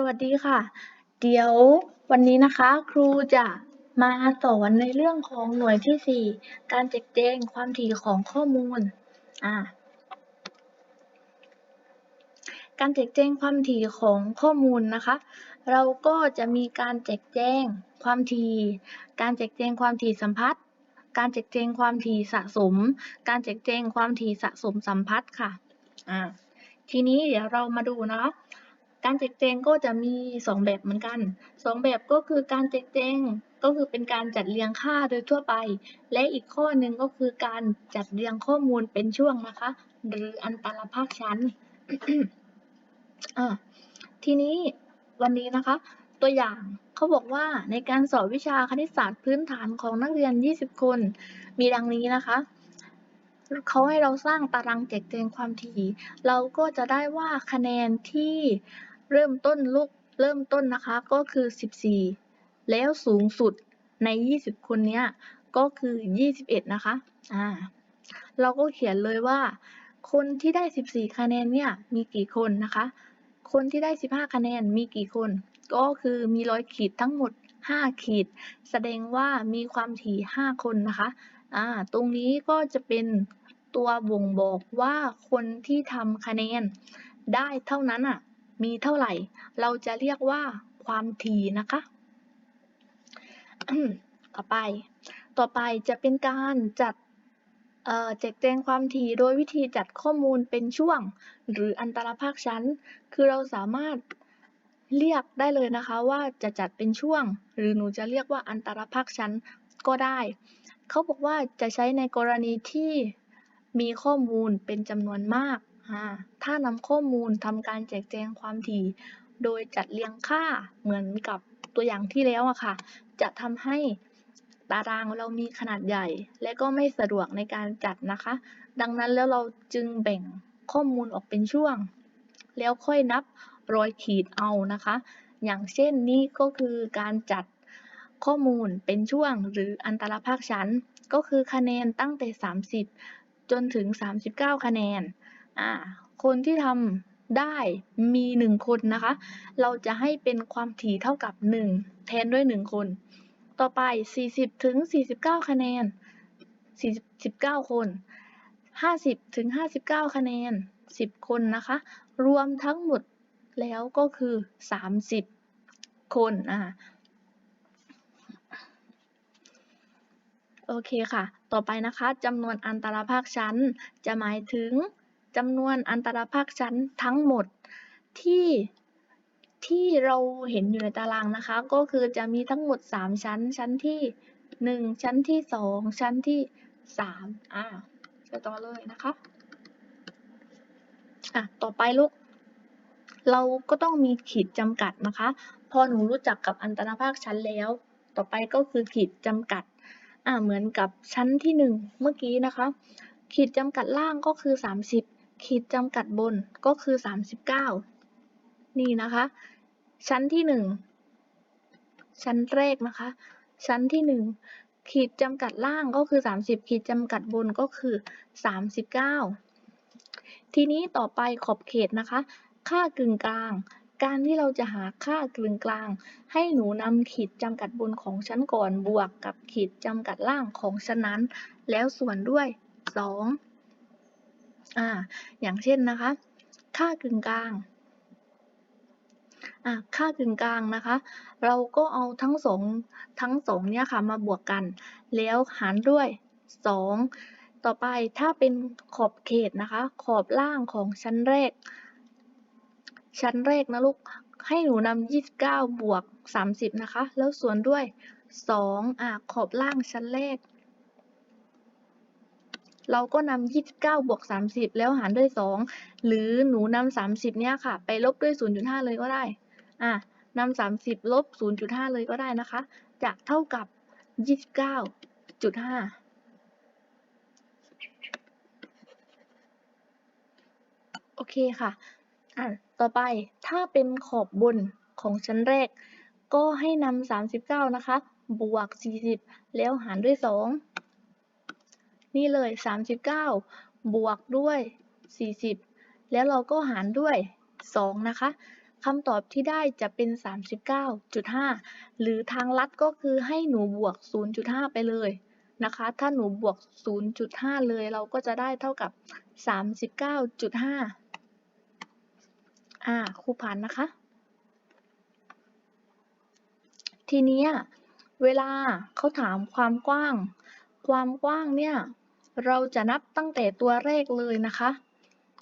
สวัสดีค่ะ เดี๋ยววันนี้นะคะครูจะมาสอนในเรื่องของหน่วยที่ 4 การแจกแจงความถี่ของข้อมูลอ่าการแจกแจงความถี่ของข้อมูลนะคะ เราก็จะมีการแจกแจงความถี่ การแจกแจงความถี่สัมพัทธ์ การแจกแจงความถี่สะสม การแจกแจงความถี่สะสมสัมพัทธ์ค่ะอ่าทีนี้เดี๋ยวเรามาดูนะคะ การแจกแจงก็จะมี 2 แบบเหมือนกัน 2 แบบก็คือการแจกแจงก็คือเป็นการจัดเรียงค่าโดยทั่วไป และอีกข้อหนึ่งก็คือการจัดเรียงข้อมูลเป็นช่วงนะคะ หรืออันตรภาคชั้นทีนี้วันนี้นะคะ ตัวอย่างเขาบอกว่าในการสอบวิชาคณิตศาสตร์พื้นฐานของนักเรียน 20 คน มีดังนี้นะคะเขาให้เราสร้างตารางแจกแจงความถี่ เราก็จะได้ว่าคะแนนที่ เริ่มต้นลูกเริ่มต้นนะคะก็คือ 14 แล้วสูงสุดใน 20 คนเนี้ยก็คือ 21 นะคะ อ่า เราก็เขียนเลยว่า คนที่ได้ 14 คะแนนเนี่ยมีกี่คนนะคะ คนที่ได้ 15 คะแนนมีกี่คน ก็คือมีร้อยขีดทั้งหมด 5 ขีด แสดงว่ามีความถี่ 5 คนนะคะ อ่า ตรงนี้ก็จะเป็นตัวบ่งบอกว่าคนที่ทำคะแนนได้เท่านั้นอะ มีเท่าไหร่ เราจะเรียกว่าความถี่นะคะต่อไป ต่อไปจะเป็นการจัดแจกแจงความถี่โดยวิธีจัดข้อมูลเป็นช่วง หรืออันตรภาคชั้น คือเราสามารถเรียกได้เลยนะคะว่าจะจัดเป็นช่วง หรือหนูจะเรียกว่าอันตรภาคชั้นก็ได้ เขาบอกว่าจะใช้ในกรณีที่มีข้อมูลเป็นจำนวนมาก ถ้านำข้อมูลทำการแจกแจงความถี่ โดยจัดเรียงค่าเหมือนกับตัวอย่างที่แล้วอะค่ะ จะทำให้ตารางเรามีขนาดใหญ่ และก็ไม่สะดวกในการจัดนะคะ ดังนั้นแล้วเราจึงแบ่งข้อมูลออกเป็นช่วง แล้วค่อยนับรอยขีดเอานะคะ อย่างเช่นนี้ก็คือการจัดข้อมูลเป็นช่วงหรืออันตรภาคชั้น ก็คือคะแนนตั้งแต่ 30 จนถึง 39 คะแนน อ่าคนที่ทำได้มี1คนนะคะ เราจะให้เป็นความถี่เท่ากับ 1 แทนด้วย 1 คน ต่อไป 40 ถึง 49 คะแนน 49 คน 50 ถึง 59 คะแนน 10 คนนะคะ รวมทั้งหมดแล้วก็คือ 30 คนอ่าโอเคค่ะ ต่อไปนะคะจำนวนอันตรภาคชั้นจะหมายถึง จำนวนอันตรภาคชั้นทั้งหมดที่ที่เราเห็นอยู่ในตารางนะคะ ก็คือจะมีทั้งหมด 3 ชั้น ชั้นที่ 1 ชั้นที่ 2 ชั้นที่ 3 อ่าจะต่อเลยนะคะอะต่อไปลูกเราก็ต้องมีขีดจำกัดนะคะ พอหนูรู้จักกับอันตรภาคชั้นแล้ว ต่อไปก็คือขีดจำกัดอ่าเหมือนกับชั้นที่ 1 เมื่อกี้นะคะ ขีดจำกัดล่างก็คือ 30 ขีดจำกัดบนก็คือ 39 นี่นะคะ ชั้นที่ 1 ชั้นแรกนะคะ ชั้นที่ 1 ขีดจำกัดล่างก็คือ 30 ขีดจำกัดบนก็คือ 39 ทีนี้ต่อไปขอบเขตนะคะ ค่ากึ่งกลางการที่เราจะหาค่ากึ่งกลาง ให้หนูนำขีดจำกัดบนของชั้นก่อนบวกกับขีดจำกัดล่างของชั้นนั้น แล้วส่วนด้วย 2 อ่า อย่างเช่นนะคะ ค่ากึ่งกลางอ่าค่ากึ่งกลางนะคะ เราก็เอาทั้งสองทั้งสองเนี่ยค่ะมาบวกกัน แล้วหารด้วย 2 ต่อไปถ้าเป็นขอบเขตนะคะ ขอบล่างของชั้นแรก ชั้นแรกนะลูก ให้หนูนำ29 บวก 30 นะคะ แล้วส่วนด้วย 2 อ่าขอบล่างชั้นแรก เราก็นำ29 บวก 30 แล้วหารด้วย 2 หรือหนูนำ30 เนี่ยค่ะ ไปลบด้วย 0.5 เลยก็ได้ อะนำ30 ลบ 0.5 เลยก็ได้นะคะ จะเท่ากับ 29.5โอเคค่ะ อะ ต่อไป ถ้าเป็นขอบบนของชั้นแรก ก็ให้นำ39 นะคะ บวก 40 แล้วหารด้วย 2 นี่เลย 39 บวกด้วย 40 แล้วเราก็หารด้วย 2 นะคะคำตอบที่ได้จะเป็น 39.5 หรือทางลัดก็คือให้หนูบวก 0.5 ไปเลยนะคะ ถ้าหนูบวก 0.5 เลยเราก็จะได้เท่ากับ 39.5 อ่าครูผ่านนะคะ ทีนี้เวลาเขาถามความกว้าง ความกว้างเนี่ย เราจะนับตั้งแต่ตัวแรกเลยนะคะ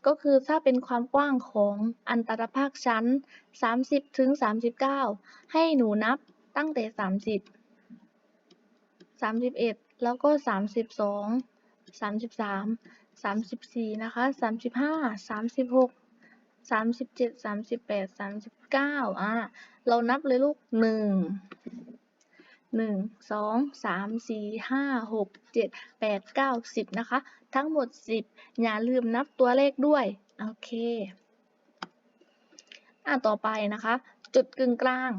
ก็คือถ้าเป็นความกว้างของอันตรภาคชั้น 30ถึง39 ให้หนูนับตั้งแต่ 30 31 แล้วก็ 32 33 34 นะคะ 35 36 37 38 39 อ่า เรานับเลยลูก 1 หนึ่งสองสามสี่ห้าหกเจ็ดแปดเก้าสิบนะคะ ทั้งหมดสิบอย่าลืมนับตัวเลขด้วย โอเค อะต่อไปนะคะ จุดกึ่งกลาง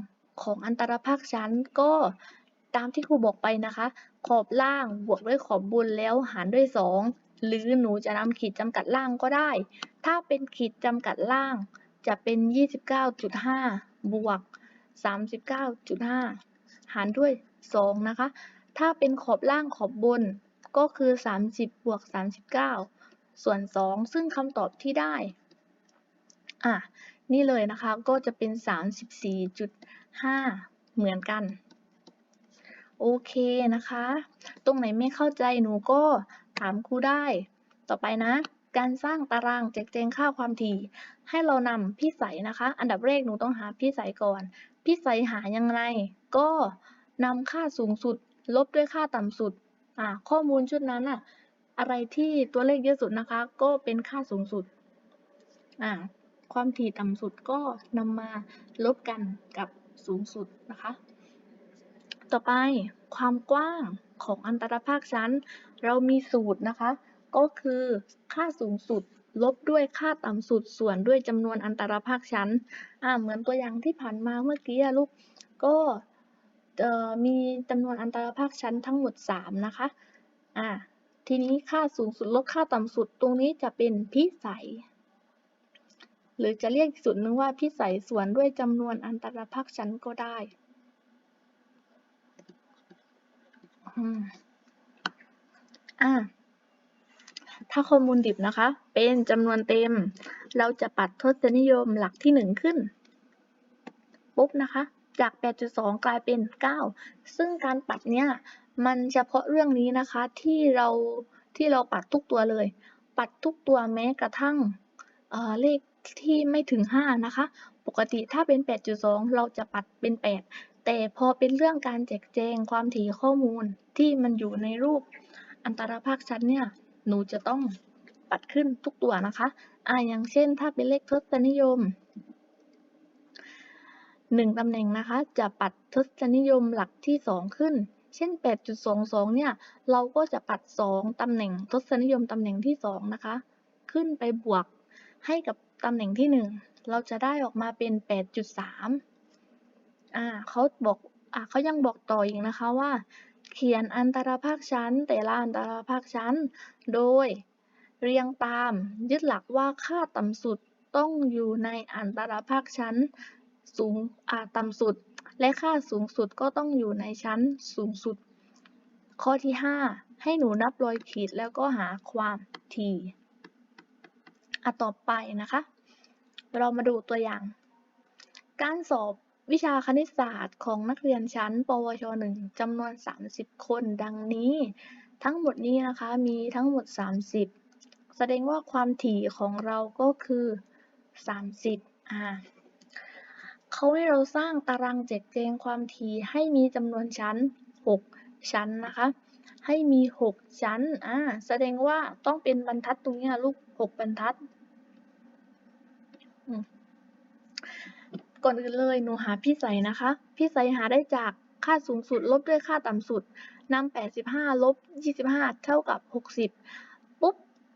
ของอันตรภาคชั้นก็ตามที่ครูบอกไปนะคะ ขอบล่างบวกด้วยขอบบนแล้วหารด้วย 2 หรือหนูจะนำขีดจำกัดล่างก็ได้ ถ้าเป็นขีดจำกัดล่าง จะเป็น 29.5 บวก 39.5 หารด้วย 2 นะคะ ถ้าเป็นขอบล่างขอบบนก็คือ 30 บวก 39 ส่วน 2 ซึ่งคำตอบที่ได้ อะ นี่เลยนะคะ ก็จะเป็น 34.5 เหมือนกัน โอเคนะคะ ตรงไหนไม่เข้าใจหนูก็ถามครูได้ ต่อไปนะ การสร้างตารางแจกแจงค่าความถี่ ให้เรานำพิสัยนะคะ อันดับแรกหนูต้องหาพิสัยก่อน พิสัยหายังไง ก็ นำค่าสูงสุด ลบด้วยค่าต่ำสุดอ่าข้อมูลชุดนั้นอะอะไรที่ตัวเลขเยอะสุดนะคะ ก็เป็นค่าสูงสุดอ่าความถี่ต่ำสุดก็นำมาลบกันกับสูงสุดนะคะ ต่อไปความกว้างของอันตรภาคชั้น เรามีสูตรนะคะ ก็คือค่าสูงสุดลบด้วยค่าต่ำสุดส่วนด้วยจำนวนอันตรภาคชั้น อ่าเหมือนตัวอย่างที่ผ่านมาเมื่อกี้ลูก ก็ มีจำนวนอันตรภาคชั้นทั้งหมด 3 นะคะอ่าทีนี้ค่าสูงสุดลบค่าต่ำสุดตรงนี้จะเป็นพิสัย หรือจะเรียกสูตรนึงว่าพิสัยส่วนด้วยจำนวนอันตรภาคชั้นก็ได้อืมอ่าถ้าข้อมูลดิบนะคะ เป็นจำนวนเต็ม เราจะปัดทศนิยมหลักที่1ขึ้น ปุ๊บนะคะ จาก 8.2 กลายเป็น 9 ซึ่งการปัดเนี่ยมันเฉพาะเรื่องนี้นะคะที่เราที่เราปัดทุกตัวเลย ปัดทุกตัวแม้กระทั่งเเลขที่ไม่ถึง 5 นะคะ ปกติถ้าเป็น 8.2 เราจะปัดเป็น 8 แต่พอเป็นเรื่องการแจกแจงความถี่ข้อมูลที่มันอยู่ในรูปอันตรภาคชั้นเนี่ย หนูจะต้องปัดขึ้นทุกตัวนะคะอ่าอย่างเช่น ถ้าเป็นเลขทศนิยม 1ตำแหน่งนะคะ จะปัดทศนิยมหลักที่ 2 ขึ้น เช่น 8.22 เนี่ย เราก็จะปัด 2ตำแหน่งทศนิยมตำแหน่งที่ 2 นะคะ ขึ้นไปบวกให้กับตำแหน่งที่ 1 เราจะได้ออกมาเป็น 8.3อ่าเขาบอกอ่าเขายังบอกต่ออีกนะคะว่า เขียนอันตรภาคชั้น แต่ละอันตรภาคชั้น โดยเรียงตามยึดหลักว่าค่าต่ำสุดต้องอยู่ในอันตรภาคชั้น สูงอ่าต่ำสุด และค่าสูงสุดก็ต้องอยู่ในชั้นสูงสุด ข้อที่ 5 ให้หนูนับรอยขีดแล้วก็หาความถี่อะต่อไปนะคะ เรามาดูตัวอย่าง การสอบวิชาคณิตศาสตร์ของนักเรียนชั้น ปวช 1จำนวน 30 คนดังนี้ ทั้งหมดนี้นะคะมีทั้งหมด 30 แสดงว่าความถี่ของเราก็คือ 30อ่า เขาให้เราสร้างตารางแจกแจงความถี่ให้มีจำนวนชั้น 6 ชั้นนะคะ ให้มี 6 ชั้นอ่าแสดงว่าต้องเป็นบรรทัดตรงนี้ลูก 6 บรรทัด ก่อนอื่นเลยหนูหาพิสัยนะคะพิสัยหาได้จากค่าสูงสุดลบด้วยค่าต่ำสุดนำ85 ลบ 25 เท่ากับ 60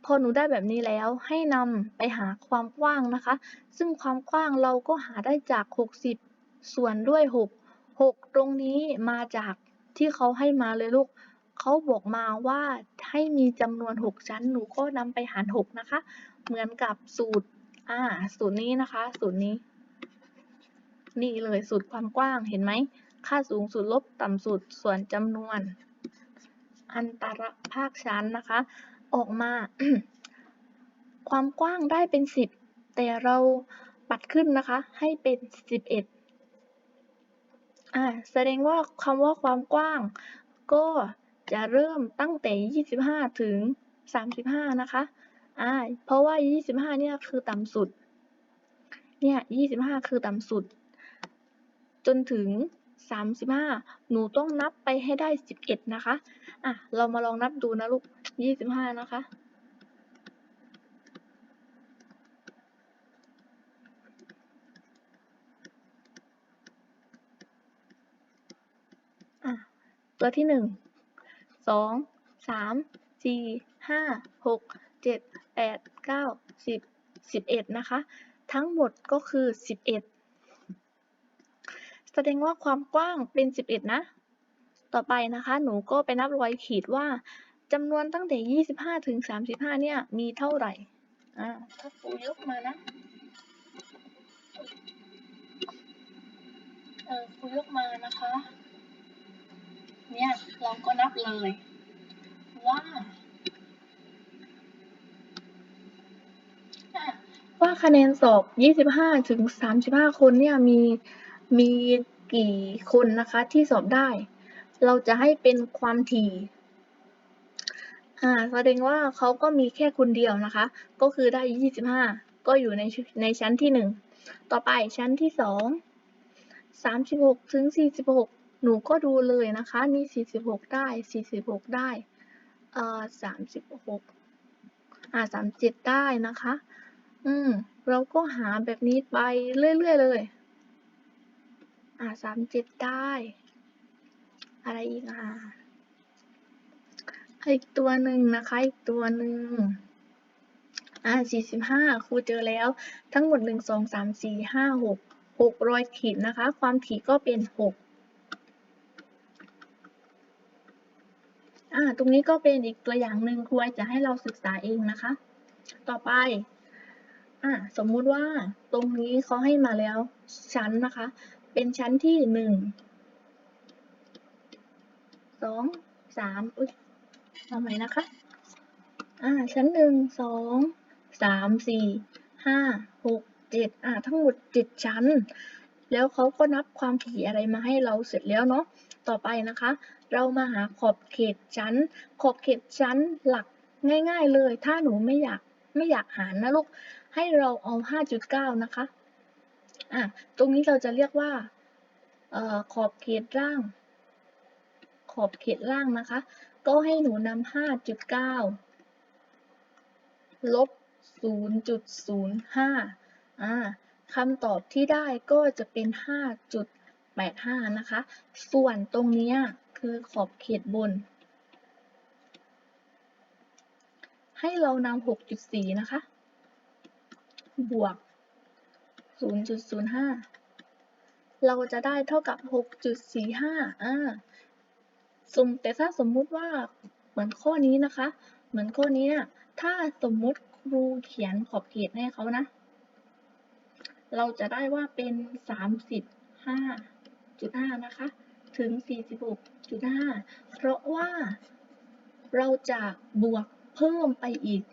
พอหนูได้แบบนี้แล้วให้นำไปหาความกว้างนะคะ ซึ่งความกว้างเราก็หาได้จาก 60 ส่วนด้วย 6 6 ตรงนี้มาจากที่เขาให้มาเลยลูกเขาบอกมาว่าให้มีจำนวน 6 ชั้น หนูก็นำไปหาร 6 นะคะ เหมือนกับสูตรอ่าสูตรนี้นะคะ สูตรนี้ นี่เลยสูตรความกว้างเห็นไหม ค่าสูงสุดลบต่ำสุดส่วนจำนวน อันตรภาคชั้นนะคะ ออกมา ความกว้างได้เป็น 10 แต่เราปัดขึ้นนะคะ ให้เป็น 11อ่าแสดงว่าคำว่าความกว้าง ก็จะเริ่มตั้งแต่ 25 ถึง 35 นะคะอ่าเพราะว่า 25 เนี่ยคือต่ำสุด เนี่ย 25 คือต่ำสุด จนถึง 35 หนูต้องนับไปให้ได้ 11 นะคะ อะ เรามาลองนับดูนะลูก 25 นะคะ อะ ตัวที่หนึ่งสองสามสี่ห้าหกเจ็ดแปดเก้าสิบสิบเอ็ดนะคะ ทั้งหมดก็คือสิบเอ็ด แสดงว่าความกว้างเป็นสิบเอ็ดนะ ต่อไปนะคะ หนูก็ไปนับรอยขีดว่าจำนวนตั้งแต่ยี่สิบห้าถึงสามสิบห้าเนี่ย มีเท่าไหร่ อ่า ถ้าครูยกมานะเออครูยกมานะคะ เนี่ย เราก็นับเลย ว่าว่าคะแนนสอบ 25 ถึง 35 คนเนี่ย มี มีกี่คนนะคะที่สอบได้ เราจะให้เป็นความถี่อ่าแสดงว่าเขาก็มีแค่คนเดียวนะคะ ก็คือได้ 25 ก็อยู่ในในชั้นที่ 1 ต่อไปชั้นที่ 2 36ถึง46 หนูก็ดูเลยนะคะนี่ 46 ได้ 46 ได้เอ่อ36อ่า37 ได้นะคะ อืม เราก็หาแบบนี้ไปเรื่อยๆเลย อ่า37ได้ อะไรอีกอะอีกตัวหนึ่งนะคะ อีกตัวหนึ่งอ่า45ครูเจอแล้ว ทั้งหมด1 2 3 4 5 6 6รอยขีดนะคะ ความถี่ก็เป็น6อ่า ตรงนี้ก็เป็นอีกตัวอย่างหนึ่งครูจะให้เราศึกษาเองนะคะ ต่อไป อ่า สมมุติว่าตรงนี้เขาให้มาแล้วชั้นนะคะ เป็นชั้นที่หนึ่งสองสามอุ้ยเอาใหม่นะคะ อ่า ชั้นหนึ่งสองสามสี่ห้าหกเจ็ดอ่า ทั้งหมดเจ็ดชั้น แล้วเขาก็นับความถี่อะไรมาให้เราเสร็จแล้วเนาะ ต่อไปนะคะ เรามาหาขอบเขตชั้น ขอบเขตชั้นหลักง่าย ๆ เลย ถ้าหนูไม่อยากไม่อยากหารนะลูก ให้เราเอา 5.9 นะคะ อะตรงนี้เราจะเรียกว่าออขอบเขตล่าง ขอบเขตล่างนะคะ ก็ให้หนูนำ5.9ลบ0.05อ่าคำตอบที่ได้ก็จะเป็น5.85นะคะ ส่วนตรงนี้คือขอบเขตบน ให้เรานำ6.4นะคะ บวก 0.05 เราจะได้เท่ากับ 6.45 อ่าสมแต่ถ้าสมมุติว่าเหมือนข้อนี้นะคะ เหมือนข้อนี้เนี่ยถ้าสมมุติครูเขียนขอบเขตให้เขานะ เราจะได้ว่าเป็น 35.5 นะคะ ถึง 46.5 เพราะว่าเราจะบวกเพิ่มไปอีก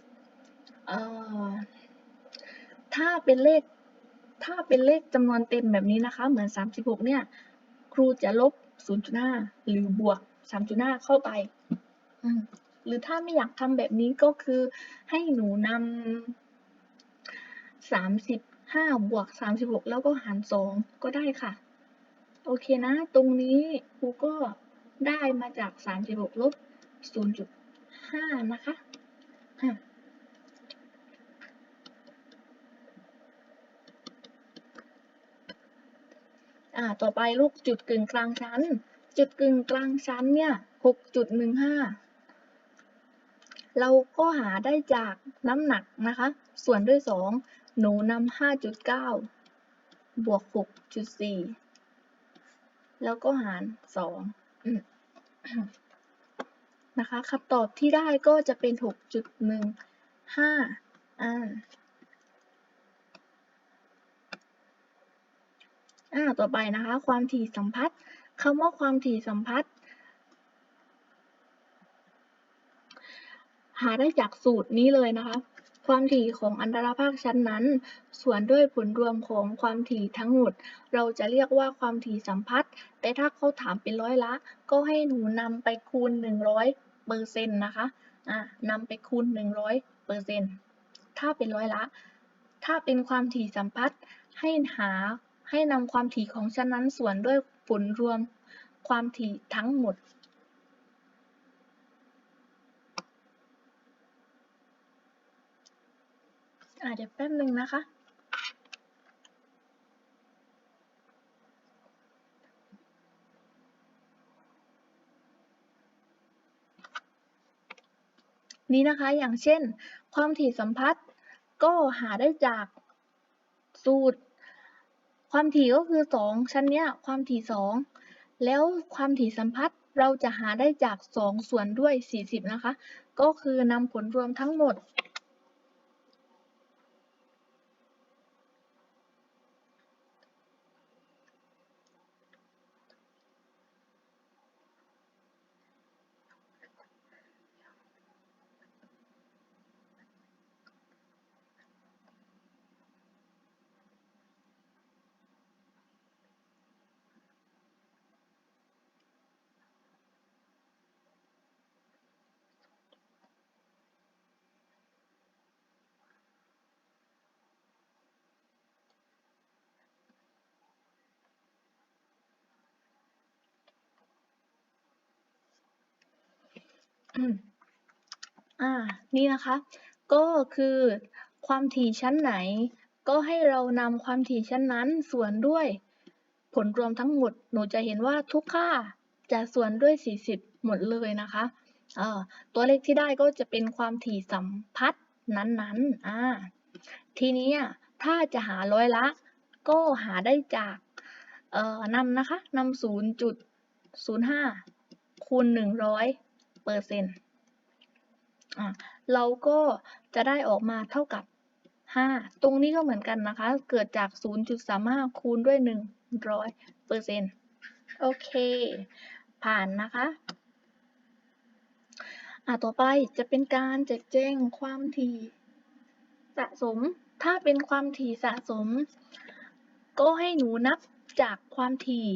ออถ้าเป็นเลข ถ้าเป็นเลขจำนวนเต็มแบบนี้นะคะ เหมือน 36 เนี่ย ครูจะลบ 0.5 หรือบวก 3.5 เข้าไป หรือถ้าไม่อยากทำแบบนี้ก็คือให้หนูนำ35 บวก 36 แล้วก็หาร 2 ก็ได้ค่ะ โอเคนะ ตรงนี้ครูก็ได้มาจาก 36 ลบ 0.5 นะคะ อ่าต่อไปลูกจุดกึ่งกลางชั้น จุดกึ่งกลางชั้นเนี่ย6.15เราก็หาได้จากน้ำหนักนะคะ ส่วนด้วย2หนูนำ5.9บวก6.4แล้วก็หาร2อืมนะคะคำตอบที่ได้ก็จะเป็น6.15อ่า อ่าต่อไปนะคะ ความถี่สัมพัทธ์คำว่าความถี่สัมพัทธ์หาได้จากสูตรนี้เลยนะคะ ความถี่ของอันตรภาคชั้นนั้น ส่วนด้วยผลรวมของความถี่ทั้งหมด เราจะเรียกว่าความถี่สัมพัทธ์ แต่ถ้าเขาถามเป็นร้อยละ ก็ให้หนูนำไปคูณ 100เปอร์เซ็นต์นะคะ อ่านำไปคูณ 100เปอร์เซ็นต์ถ้าเป็นร้อยละ ถ้าเป็นความถี่สัมพัทธ์ให้หา ให้นำความถี่ของชั้นนั้นส่วนด้วยผลรวมความถี่ทั้งหมดอาเดี๋ยวแป๊บหนึ่งนะคะ นี้นะคะอย่างเช่น ความถี่สัมพัทธ์ก็หาได้จากสูตร ความถี่ก็คือ 2 ชั้นเนี้ยความถี่ 2 แล้วความถี่สัมพัทธ์เราจะหาได้จาก 2 ส่วนด้วย 40 นะคะ ก็คือนำผลรวมทั้งหมด อ่า นี่นะคะ ก็คือความถี่ชั้นไหน ก็ให้เรานำความถี่ชั้นนั้นส่วนด้วย ผลรวมทั้งหมด หนูจะเห็นว่าทุกค่าจะส่วนด้วย 40 หมดเลยนะคะเอ่อตัวเลขที่ได้ก็จะเป็นความถี่สัมพัทธ์นั้นๆอ่าทีนี้ถ้าจะหาร้อยละ ก็หาได้จากเอ่อนำนะคะนำ0.05คูณ100 เปอร์เซ็นต์เราก็จะได้ออกมาเท่ากับ 5 ตรงนี้ก็เหมือนกันนะคะ เกิดจาก 0.35 คูณด้วย 100เปอร์เซ็นต์โอเค ผ่านนะคะอะต่อไปจะเป็นการแจกแจงความถี่สะสม ถ้าเป็นความถี่สะสม ก็ให้หนูนับจากความถี่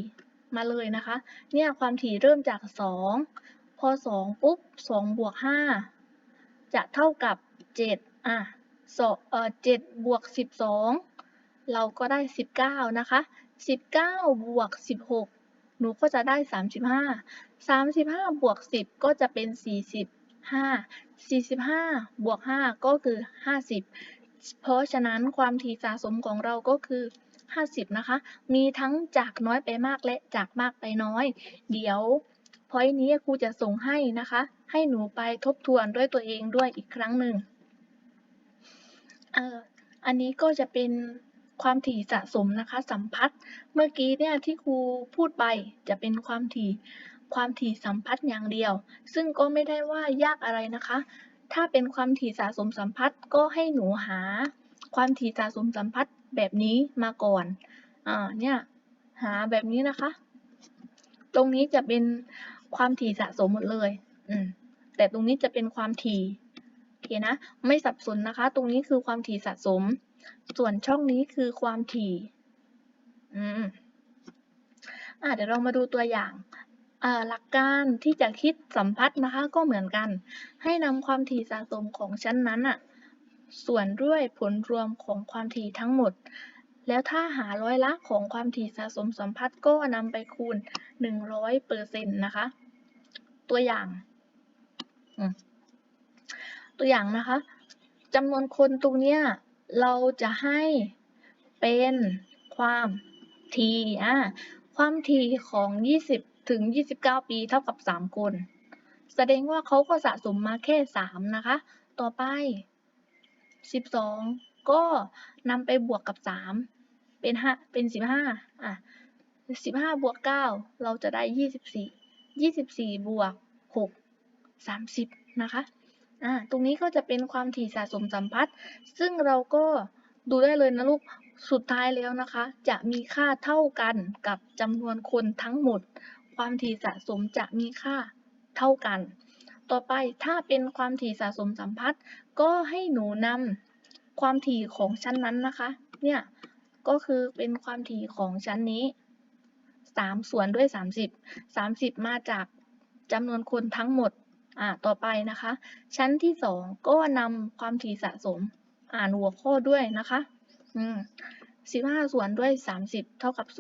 มาเลยนะคะ เนี่ยความถี่เริ่มจาก 2 พอ2ปุ๊บ2บวก5จะเท่ากับ7อะสองเอ่อ7บวก12เราก็ได้19นะคะ19บวก16หนูก็จะได้35 35บวก10ก็จะเป็น45 45บวก5ก็คือ50เพราะฉะนั้นความถี่สะสมของเราก็คือ50 นะคะ มีทั้งจากน้อยไปมากและจากมากไปน้อย เดี๋ยว พอยนี้ครูจะส่งให้นะคะ ให้หนูไปทบทวนด้วยตัวเองด้วยอีกครั้งหนึ่งเอออันนี้ก็จะเป็นความถี่สะสมนะคะ สัมพัทธ์เมื่อกี้เนี่ยที่ครูพูดไปจะเป็นความถี่ความถี่สัมพัทธ์อย่างเดียว ซึ่งก็ไม่ได้ว่ายากอะไรนะคะ ถ้าเป็นความถี่สะสมสัมพัทธ์ก็ให้หนูหา ความถี่สะสมสัมพัทธ์แบบนี้มาก่อนอ่าเนี่ยหาแบบนี้นะคะ ตรงนี้จะเป็น ความถี่สะสมหมดเลย อืม แต่ตรงนี้จะเป็นความถี่โอเคนะ ไม่สับสนนะคะ ตรงนี้คือความถี่สะสม ส่วนช่องนี้คือความถี่ อืม อ่าเดี๋ยวเรามาดูตัวอย่างอ่าหลักการที่จะคิดสัมพัทธ์นะคะก็เหมือนกัน ให้นำความถี่สะสมของชั้นนั้นอะส่วนด้วยผลรวมของความถี่ทั้งหมด แล้วถ้าหาร้อยละของความถี่สะสมสัมพัทธ์ก็นำไปคูณ 100เปอร์เซ็นต์นะคะ ตัวอย่างอืมตัวอย่างนะคะจำนวนคนตรงเนี้ยเราจะให้เป็นความถี่อะความถี่ของ 20 ถึง 29 ปีเท่ากับ 3 คน แสดงว่าเขาก็สะสมมาแค่ 3 นะคะ ต่อไป 12 ก็นำไปบวกกับ 3 เป็น5เป็น 15อะ15 บวก 9 เราจะได้ 24 24บวก6 30นะคะอ่าตรงนี้ก็จะเป็นความถี่สะสมสัมพัทธ์ซึ่งเราก็ดูได้เลยนะลูกสุดท้ายแล้วนะคะ จะมีค่าเท่ากันกับจำนวนคนทั้งหมด ความถี่สะสมจะมีค่าเท่ากัน ต่อไปถ้าเป็นความถี่สะสมสัมพัทธ์ก็ให้หนูนำความถี่ของชั้นนั้นนะคะ เนี่ยก็คือเป็นความถี่ของชั้นนี้ 3 ส่วนด้วย 30 30 มาจากจำนวนคนทั้งหมดอ่าต่อไปนะคะ ชั้นที่ 2 ก็นำความถี่สะสมอ่านหัวข้อด้วยนะคะอืม15 ส่วนด้วย 30 เท่ากับ 0.5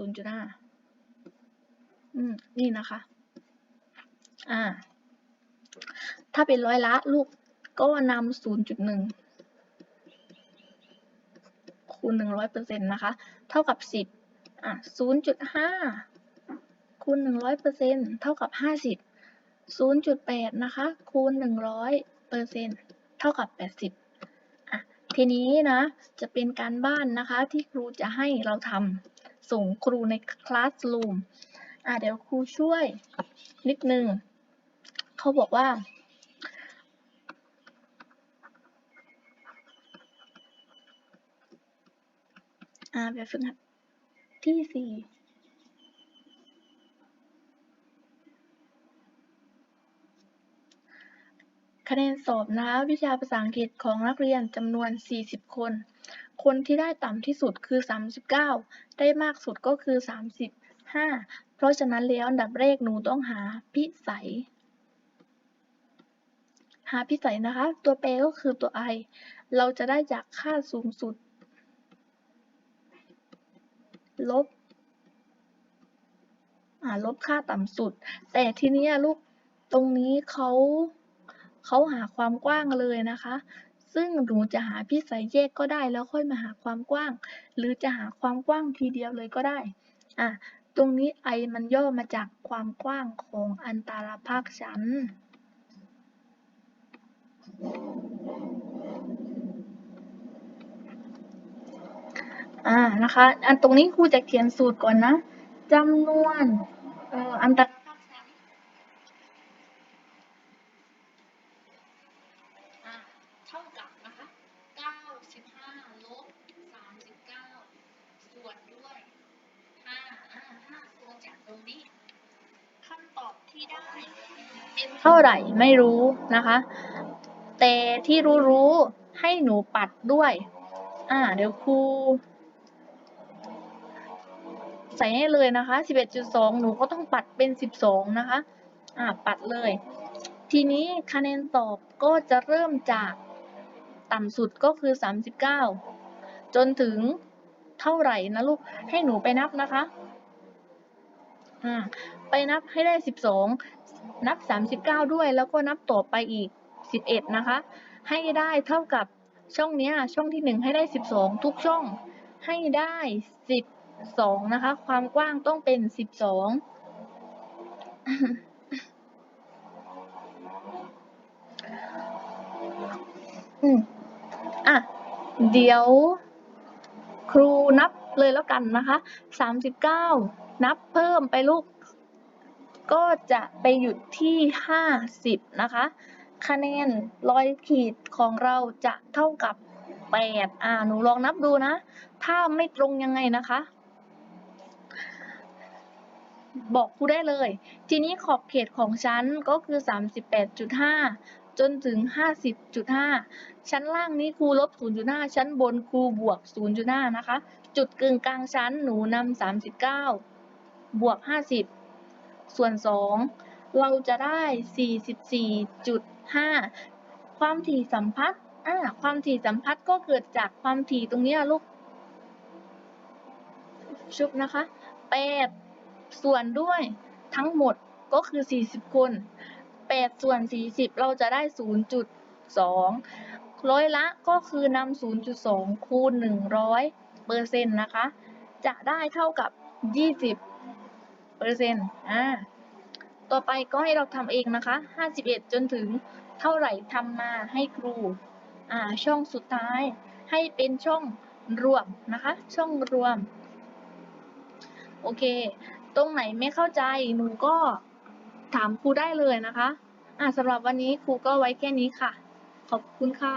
อืมนี่นะคะอ่าถ้าเป็นร้อยละลูกก็นำ0.1คูณ100%นะคะ เท่ากับ 10อะ0.5 คูณ 100%เท่ากับ 50 0.8 นะคะ คูณ 100%เท่ากับ 80อะทีนี้นะ จะเป็นการบ้านนะคะที่ครูจะให้เราทำส่งครูในคลาส o ูมอะเดี๋ยวครูช่วยนิดนึง เขาบอกว่าอ่าแบบฝึกหัดที่สี่ คะแนนสอบนะคะวิชาภาษาอังกฤษของนักเรียนจำนวน 40 คน คนที่ได้ต่ำที่สุดคือ 39 ได้มากสุดก็คือ 35 เพราะฉะนั้นแล้วอันดับแรกหนูต้องหาพิสัย หาพิสัยนะคะ ตัวแปรก็คือตัว i เราจะได้จากค่าสูงสุด ลบลบค่าต่ำสุด แต่ทีนี้ลูกตรงนี้เขา เขาหาความกว้างเลยนะคะ ซึ่งหนูจะหาพิสัยแยกก็ได้แล้วค่อยมาหาความกว้าง หรือจะหาความกว้างทีเดียวเลยก็ได้อะตรงนี้ i มันย่อมาจากความกว้างของอันตรภาคชั้น อ่า นะคะ อันตรงนี้ครูจะเขียนสูตรก่อนนะจำนวนอออันตรภาคชั้นอ่า เท่ากับนะคะ 95 ลบ 39 ส่วนด้วย 5 อ่า 5ตัวจากตรงนี้คำตอบที่ได้ เป็นเท่าไห ร่ไม่รู้นะคะ แต่ที่รู้ๆให้หนูปัดด้วย อ่า เดี๋ยวครูใส่ให้เลยนะคะ 11.2 หนูก็ต้องปัดเป็น 12 นะคะ อ่า ปัดเลย ทีนี้คะแนนตอบก็จะเริ่มจากต่ำสุดก็คือ 39 จนถึงเท่าไหร่นะลูก ให้หนูไปนับนะคะ อ่า ไปนับให้ได้ 12 นับ 39 ด้วยแล้วก็นับต่อไปอีก 11 นะคะ ให้ได้เท่ากับช่องเนี้ยช่องที่ 1 ให้ได้ 12 ทุกช่องให้ได้ 12 นะคะ ความกว้างต้องเป็น 12อืมอะ เดี๋ยวครูนับเลยแล้วกันนะคะ 39 นับเพิ่มไปลูก ก็จะไปหยุดที่ 50 นะคะ คะแนนร้อยขีดของเราจะเท่ากับ 8 อ่า หนูลองนับดูนะ ถ้าไม่ตรงยังไงนะคะ บอกครูได้เลย ทีนี้ขอบเขตของชั้นก็คือ 38.5 จนถึง 50.5 ชั้นล่างนี้ครูลบ 0.5 ชั้นบนครูบวก 0.5 นะคะ จุดกึ่งกลางชั้นหนูนำ39 บวก 50 ส่วน 2 เราจะได้ 44.5 ความถี่สัมพัทธ์อ่าความถี่สัมพัทธ์ก็เกิดจากความถี่ตรงนี้ลูก ชุบนะคะ 8 ส่วนด้วยทั้งหมดก็คือ 40 คน 8 ส่วน 40 เราจะได้ 0.2 ร้อยละก็คือนำ0.2 คูณ 100เปอร์เซ็นต์นะคะ จะได้เท่ากับ 20 เปอร์เซ็นต์อ่าต่อไปก็ให้เราทำเองนะคะ 51 จนถึงเท่าไหร่ทำมาให้ครู อ่า ช่องสุดท้าย ให้เป็นช่องรวมนะคะ ช่องรวม โอเค ตรงไหนไม่เข้าใจ หนูก็ถามครูได้เลยนะคะ อ่าสำหรับวันนี้ครูก็ไว้แค่นี้ค่ะ ขอบคุณค่ะ